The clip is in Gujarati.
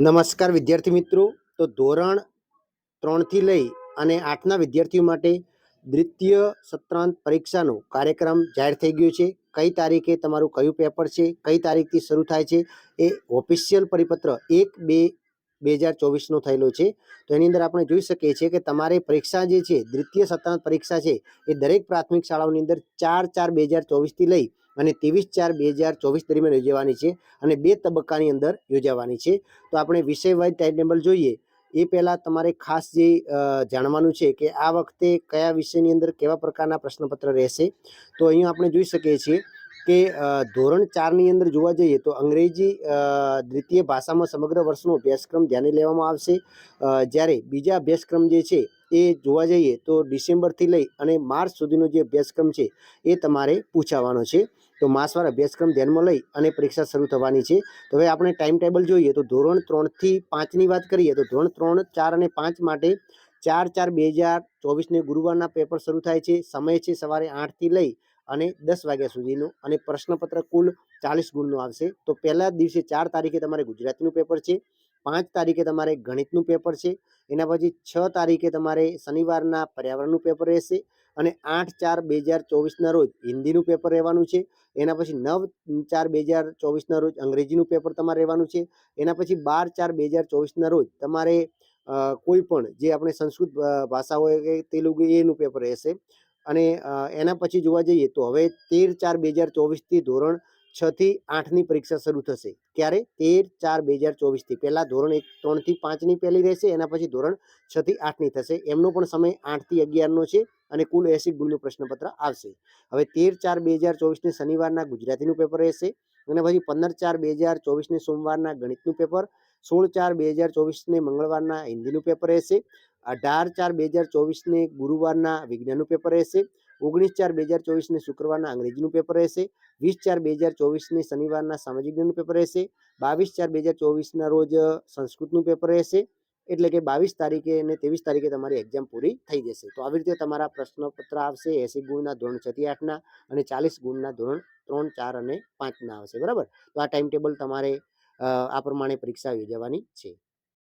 નમસ્કાર વિદ્યાર્થી મિત્રો. તો ધોરણ ત્રણથી લઈ અને આઠના વિદ્યાર્થીઓ માટે દ્વિતીય સત્રાંત પરીક્ષાનો કાર્યક્રમ જાહેર થઈ ગયો છે. કઈ તારીખે તમારું કયું પેપર છે? કઈ તારીખથી શરૂ થાય છે? એ ઓફિશિયલ પરિપત્ર એક બે બે હજાર ચોવીસનો થયેલો છે. તો એની અંદર આપણે જોઈ શકીએ છીએ કે તમારે પરીક્ષા જે છે, દ્વિતીય સત્તાંત પરીક્ષા છે, એ દરેક પ્રાથમિક શાળાઓની અંદર ચાર ચાર બે હજાર ચોવીસથી લઈ અને ત્રેવીસ ચાર બે હજાર ચોવીસ દરમિયાન યોજવાની છે અને બે તબક્કાની અંદર યોજાવાની છે. તો આપણે વિષય વાઇઝ ટાઈમ ટેબલ જોઈએ. એ પહેલાં તમારે ખાસ જે જાણવાનું છે કે આ વખતે કયા વિષયની અંદર કેવા પ્રકારના પ્રશ્નપત્ર રહેશે. તો અહીંયા આપણે જોઈ શકીએ છીએ કે ધોરણ ચારની અંદર જોવા જઈએ તો અંગ્રેજી દ્વિતીય ભાષામાં સમગ્ર વર્ષનો અભ્યાસક્રમ ધ્યાને લેવામાં આવશે. જ્યારે બીજા અભ્યાસક્રમ જે છે એ જોવા જઈએ તો ડિસેમ્બરથી લઈ અને માર્ચ સુધીનો જે અભ્યાસક્રમ છે એ તમારે પૂછાવાનો છે. તો માસવાર અભ્યાસક્રમ ધ્યાનમાં લઈ અને પરીક્ષા શરૂ થવાની છે. તો હવે આપણે ટાઈમ ટેબલ જોઈએ તો ધોરણ ત્રણથી પાંચની વાત કરીએ તો ધોરણ ત્રણ, ચાર અને પાંચ માટે ચાર ચાર બે હજાર ચોવીસને ગુરુવારના પેપર શરૂ થાય છે. સમય છે સવારે આઠથી લઈ અને દસ વાગ્યા સુધીનું અને પ્રશ્નપત્ર કુલ ચાલીસ ગુણનું આવશે. તો પહેલા દિવસે ચાર તારીખે તમારે ગુજરાતીનું પેપર છે, પાંચ તારીખે તમારે ગણિતનું પેપર છે, એના પછી છ તારીખે તમારે શનિવારના પર્યાવરણનું પેપર રહેશે અને આઠ ચાર બે હજાર ચોવીસના રોજ હિન્દીનું પેપર રહેવાનું છે, એના પછી નવ ચાર બે હજાર ચોવીસના રોજ અંગ્રેજીનું પેપર તમારે રહેવાનું છે, એના પછી બાર ચાર બે હજાર ચોવીસના રોજ તમારે કોઈ પણ જે આપણે સંસ્કૃત ભાષા હોય કે તેલુગુ એનું પેપર રહેશે. અને એના પછી જોવા જઈએ તો હવે તેર ચાર બે હજાર ચોવીસથી ધોરણ છ થી આઠની પરીક્ષા શરૂ થશે. ક્યારે? તેર ચાર બે હજાર ચોવીસથી. પહેલાં ધોરણ એક ત્રણથી પાંચની પહેલી રહેશે, એના પછી ધોરણ છ થી આઠની થશે. એમનો પણ સમય આઠથી અગિયારનો છે અને કુલ એસી ગુણનું પ્રશ્નપત્ર આવશે. હવે તેર ચાર બે હજાર ચોવીસને શનિવારના ગુજરાતીનું પેપર રહેશે અને પછી પંદર ચાર બે હજાર ચોવીસને સોમવારના ગણિતનું પેપર, સોળ ચાર બે હજાર ચોવીસને મંગળવારના હિન્દીનું પેપર રહેશે અઢાર ચાર બે હજાર ચોવીસને ગુરુવારના વિજ્ઞાનનું પેપર રહેશે. ઓગણીસ ચાર બે હજાર ચોવીસને શુક્રવારના અંગ્રેજીનું પેપર રહેશે. વીસ ચાર બે હજાર ચોવીસને શનિવારના સામાજિક વિજ્ઞાનનું પેપર રહેશે. બાવીસ ચાર બે હજાર ચોવીસના રોજ સંસ્કૃતનું પેપર રહેશે. એટલે કે બાવીસ તારીખે અને ત્રેવીસ તારીખે તમારી એક્ઝામ પૂરી થઈ જશે. તો આવી રીતે તમારા પ્રશ્નપત્ર આવશે. એસી ગુણના ધોરણ છથી આઠના અને ચાલીસ ગુણના ધોરણ ત્રણ, ચાર અને પાંચના આવશે. બરાબર? તો આ ટાઈમ ટેબલ તમારે આ પ્રમાણે પરીક્ષા યોજવાની છે.